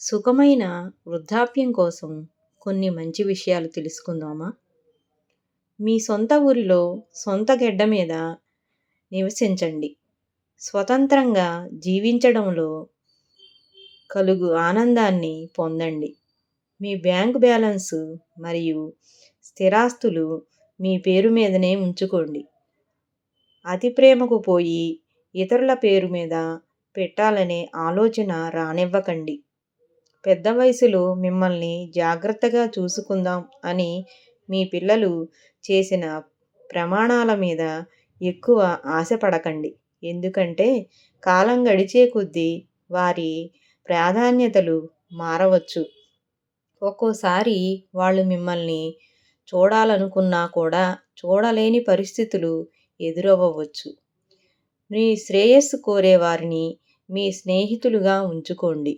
సుఖమైన వృద్ధాప్యం కోసం కొన్ని మంచి విషయాలు తెలుసుకుందామా? మీ సొంత ఊరిలో సొంత గెడ్డ మీద నివసించండి. స్వతంత్రంగా జీవించడంలో కలుగు ఆనందాన్ని పొందండి. మీ బ్యాంక్ బ్యాలెన్స్ మరియు స్థిరాస్తులు మీ పేరు మీదనే ఉంచుకోండి. అతి ప్రేమకు పోయి ఇతరుల పేరు మీద పెట్టాలనే ఆలోచన రానివ్వకండి. పెద్ద వయసులో మిమ్మల్ని జాగ్రత్తగా చూసుకుందాం అని మీ పిల్లలు చేసిన ప్రమాణాల మీద ఎక్కువ ఆశపడకండి. ఎందుకంటే కాలం గడిచే కొద్దీ వారి ప్రాధాన్యతలు మారవచ్చు. ఒక్కోసారి వాళ్ళు మిమ్మల్ని చూడాలనుకున్నా కూడా చూడలేని పరిస్థితులు ఎదురవ్వవచ్చు మీ శ్రేయస్సు కోరే వారిని మీ స్నేహితులుగా ఉంచుకోండి.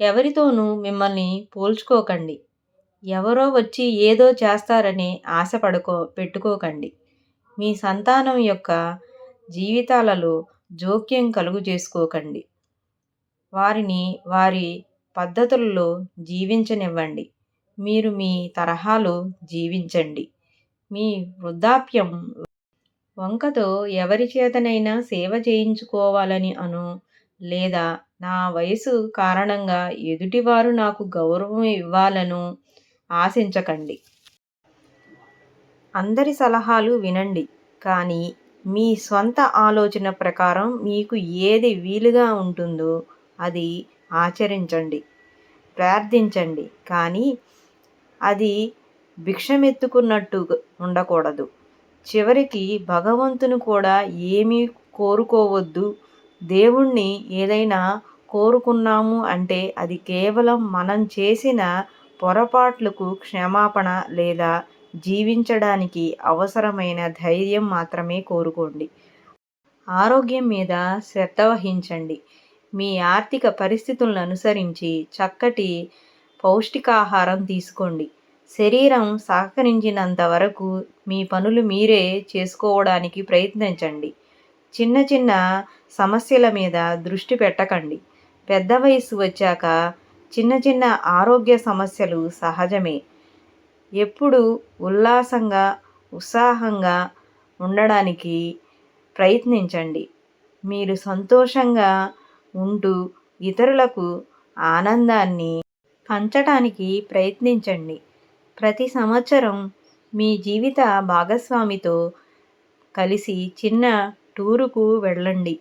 ఎవరితోనూ మిమ్మల్ని పోల్చుకోకండి. ఎవరో వచ్చి ఏదో చేస్తారని ఆశపడుకో పెట్టుకోకండి. మీ సంతానం యొక్క జీవితాలలో జోక్యం కలుగు చేసుకోకండి. వారిని వారి పద్ధతుల్లో జీవించనివ్వండి. మీరు మీ తరహాలో జీవించండి. మీ వృద్ధాప్యం వంకతో ఎవరి చేతనైనా సేవ చేయించుకోవాలని అను లేదా నా వయసు కారణంగా ఎదుటివారు నాకు గౌరవం ఇవ్వాలను ఆశించకండి. అందరి సలహాలు వినండి కానీ మీ స్వంత ఆలోచన ప్రకారం మీకు ఏది వీలుగా ఉంటుందో అది ఆచరించండి ప్రార్థించండి కానీ అది భిక్షమెత్తుకున్నట్టు ఉండకూడదు. చివరికి భగవంతుని కూడా ఏమీ కోరుకోవద్దు దేవుణ్ణి ఏదైనా కోరుకున్నాము అంటే అది కేవలం మనం చేసిన పొరపాట్లకు క్షమాపణ లేదా జీవించడానికి అవసరమైన ధైర్యం మాత్రమే కోరుకోండి. ఆరోగ్యం మీద శ్రద్ధ వహించండి. మీ ఆర్థిక పరిస్థితులను అనుసరించి చక్కటి పౌష్టికాహారం తీసుకోండి. శరీరం సహకరించినంత వరకు మీ పనులు మీరే చేసుకోవడానికి ప్రయత్నించండి. చిన్న చిన్న సమస్యల మీద దృష్టి పెట్టకండి. పెద్ద వయసు వచ్చాక చిన్న చిన్న ఆరోగ్య సమస్యలు సహజమే. ఎప్పుడు ఉల్లాసంగా ఉత్సాహంగా ఉండడానికి ప్రయత్నించండి. మీరు సంతోషంగా ఉంటూ ఇతరులకు ఆనందాన్ని పంచటానికి ప్రయత్నించండి. ప్రతి సంవత్సరం మీ జీవిత భాగస్వామితో కలిసి చిన్న టూరుకు వెళ్ళండి.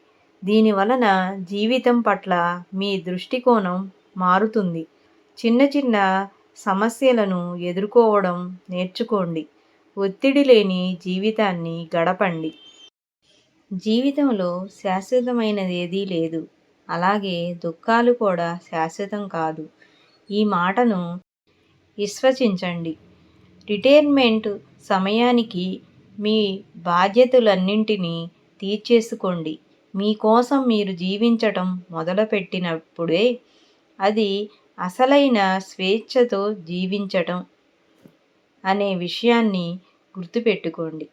దీనివలన జీవితం పట్ల మీ దృష్టికోణం మారుతుంది. చిన్న చిన్న సమస్యలను ఎదుర్కోవడం నేర్చుకోండి. ఒత్తిడి లేని జీవితాన్ని గడపండి. జీవితంలో శాశ్వతమైనది ఏదీ లేదు. అలాగే దుఃఖాలు కూడా శాశ్వతం కాదు. ఈ మాటను విశ్వసించండి. రిటైర్మెంట్ సమయానికి మీ బాధ్యతలన్నింటినీ తీర్చేసుకోండి. మీకోసం మీరు జీవించటం మొదలుపెట్టినప్పుడే అది అసలైన స్వేచ్ఛతో జీవించటం అనే విషయాన్ని గుర్తుపెట్టుకోండి.